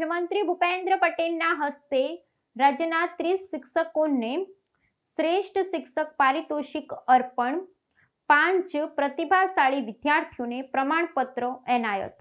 મુખ્યમંત્રી ભૂપેન્દ્ર પટેલના હસ્તે રાજ્યના ત્રીસ શિક્ષકોને શ્રેષ્ઠ શિક્ષક પારિતોષિક અર્પણ પાંચ પ્રતિભાશાળી વિદ્યાર્થીઓને પ્રમાણપત્રો એનાયત.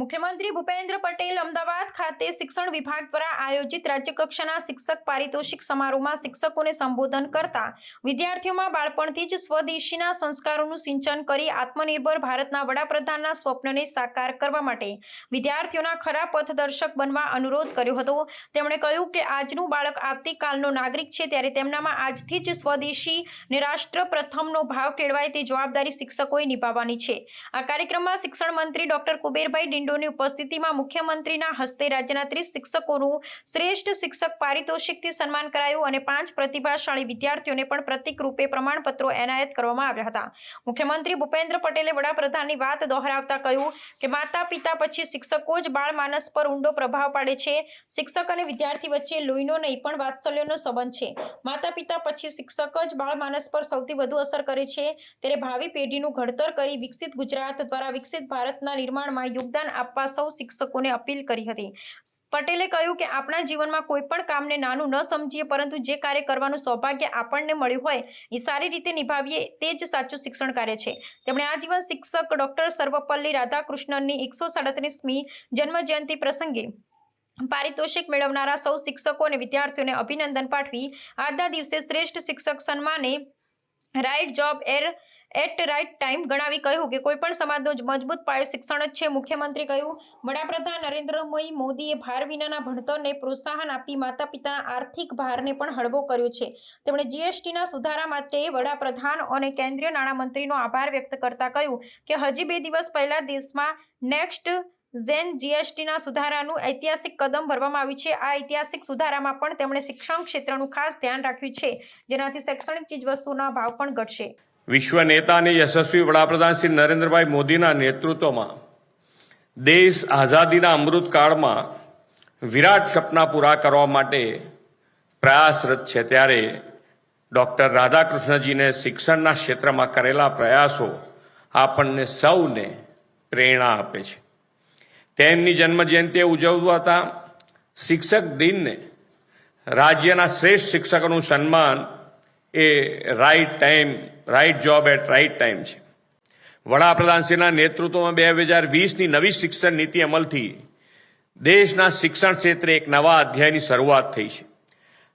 મુખ્યમંત્રી ભૂપેન્દ્ર પટેલ અમદાવાદ ખાતે શિક્ષણ વિભાગ દ્વારા આયોજિત રાજ્યકક્ષાના શિક્ષક પારિતોષિક સમારોહમાં શિક્ષકોને સંબોધન કરતા વિદ્યાર્થીઓમાં બાળપણથી જ સ્વદેશીના સંસ્કારોનું સિંચન કરી આત્મનિર્ભર ભારતના વડાપ્રધાનના સ્વપ્નને સાકાર કરવા માટે વિદ્યાર્થીઓના ખરા પથદર્શક બનવા અનુરોધ કર્યો હતો. તેમણે કહ્યું કે આજનું બાળક આવતીકાલનો નાગરિક છે ત્યારે તેમનામાં આજથી જ સ્વદેશી ને રાષ્ટ્ર પ્રથમનો ભાવ કેળવાય તે જવાબદારી શિક્ષકોએ નિભાવવાની છે. આ કાર્યક્રમમાં શિક્ષણ મંત્રી ડોક્ટર કુબેરભાઈ ડિંડોની ઉપસ્થિતિમાં મુખ્યમંત્રીના હસ્તે રાજ્યના ત્રીસ શિક્ષકોનું શ્રેષ્ઠ શિક્ષક પારિતોષિકથી સન્માન કરાયું અને પાંચ પ્રતિભાશાળી વિદ્યાર્થીઓને પણ પ્રતિક રૂપે પ્રમાણપત્રો એનાયત કરવામાં આવ્યા હતા. મુખ્યમંત્રી ભૂપેન્દ્ર પટેલે વડાપ્રધાનની વાત દોહરાવતા કહ્યું કે માતા પિતા પછી શિક્ષકો જ બાળ માનસ પર ઊંડો પ્રભાવ પાડે છે. શિક્ષક અને વિદ્યાર્થી વચ્ચે લોહીનો નહીં, પણ વાત્સલ્યનો સંબંધ છે. માતા પિતા પછી શિક્ષક જ બાળ માનસ પર સૌથી વધુ અસર કરે છે. ત્યારે ભાવિ પેઢીનું ઘડતર કરી વિકસિત ગુજરાત દ્વારા વિકસિત ભારતના નિર્માણમાં યોગદાન આપવા સૌ શિક્ષકોને અપીલ કરી હતી. પટેલે કહ્યું કે, આપણા જીવનમાં કોઈ પણ કામને નાનું ન સમજીએ, પરંતુ જે કાર્ય કરવાનું સૌભાગ્ય આપણને મળ્યું હોય, એ સારી રીતે નિભાવીએ, તે જ સાચું શિક્ષણ કાર્ય છે. તેમણે આજીવન શિક્ષક ડોક્ટર સર્વપલ્લી રાધાકૃષ્ણનની એકસો સાડત્રીસમી જન્મજયંતિ પ્રસંગે પારિતોષિક મેળવનારા સૌ શિક્ષકો અને વિદ્યાર્થીઓને અભિનંદન પાઠવી. આજના દિવસે શ્રેષ્ઠ શિક્ષક સન્માને right job er at right time ગણાવી કહ્યું કે કોઈ પણ સમાજનો જ મજબૂત પાયો શિક્ષણ જ છે. મુખ્યમંત્રી કહ્યું, વડાપ્રધાન નરેન્દ્રભાઈ મોદીએ ભાર વિનાના ભણતરને પ્રોત્સાહન આપી માતા પિતાના આર્થિક ભારને પણ હળવો કર્યો છે. તેમણે જીએસટીના સુધારા માટે વડાપ્રધાન અને કેન્દ્રીય નાણામંત્રીનો આભાર વ્યક્ત કરતા કહ્યું કે હજી બે દિવસ પહેલા દેશમાં નેક્સ્ટ ઝેન જીએસટીના સુધારાનું ઐતિહાસિક કદમ ભરવામાં આવ્યું છે. આ ઐતિહાસિક સુધારામાં પણ તેમણે શિક્ષણ ક્ષેત્રનું ખાસ ધ્યાન રાખ્યું છે, જેનાથી શૈક્ષણિક ચીજવસ્તુના ભાવ પણ ઘટશે. વિશ્વ નેતા અને યશસ્વી વડાપ્રધાન શ્રી નરેન્દ્રભાઈ મોદીના નેતૃત્વમાં દેશ આઝાદીના અમૃતકાળમાં વિરાટ સપના પૂરા કરવા માટે પ્રયાસરત છે. ત્યારે ડૉક્ટર રાધાકૃષ્ણજીને શિક્ષણના ક્ષેત્રમાં કરેલા પ્રયાસો આપણને સૌને પ્રેરણા આપે છે. તેમની જન્મજયંતિએ ઉજવતા શિક્ષક દિનને. રાજ્યના શ્રેષ્ઠ શિક્ષકોનું સન્માન એ right time right job at right time છે. વડાપ્રધાનશ્રીના નેતૃત્વમાં બે હજાર વીસની નવી શિક્ષણ નીતિ અમલથી દેશના શિક્ષણ ક્ષેત્રે એક નવા અધ્યાયની શરૂઆત થઈ છે.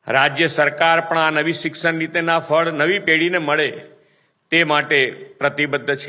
રાજ્ય સરકાર પણ આ નવી શિક્ષણ નીતિના ફળ નવી પેઢીને મળે તે માટે પ્રતિબદ્ધ છે.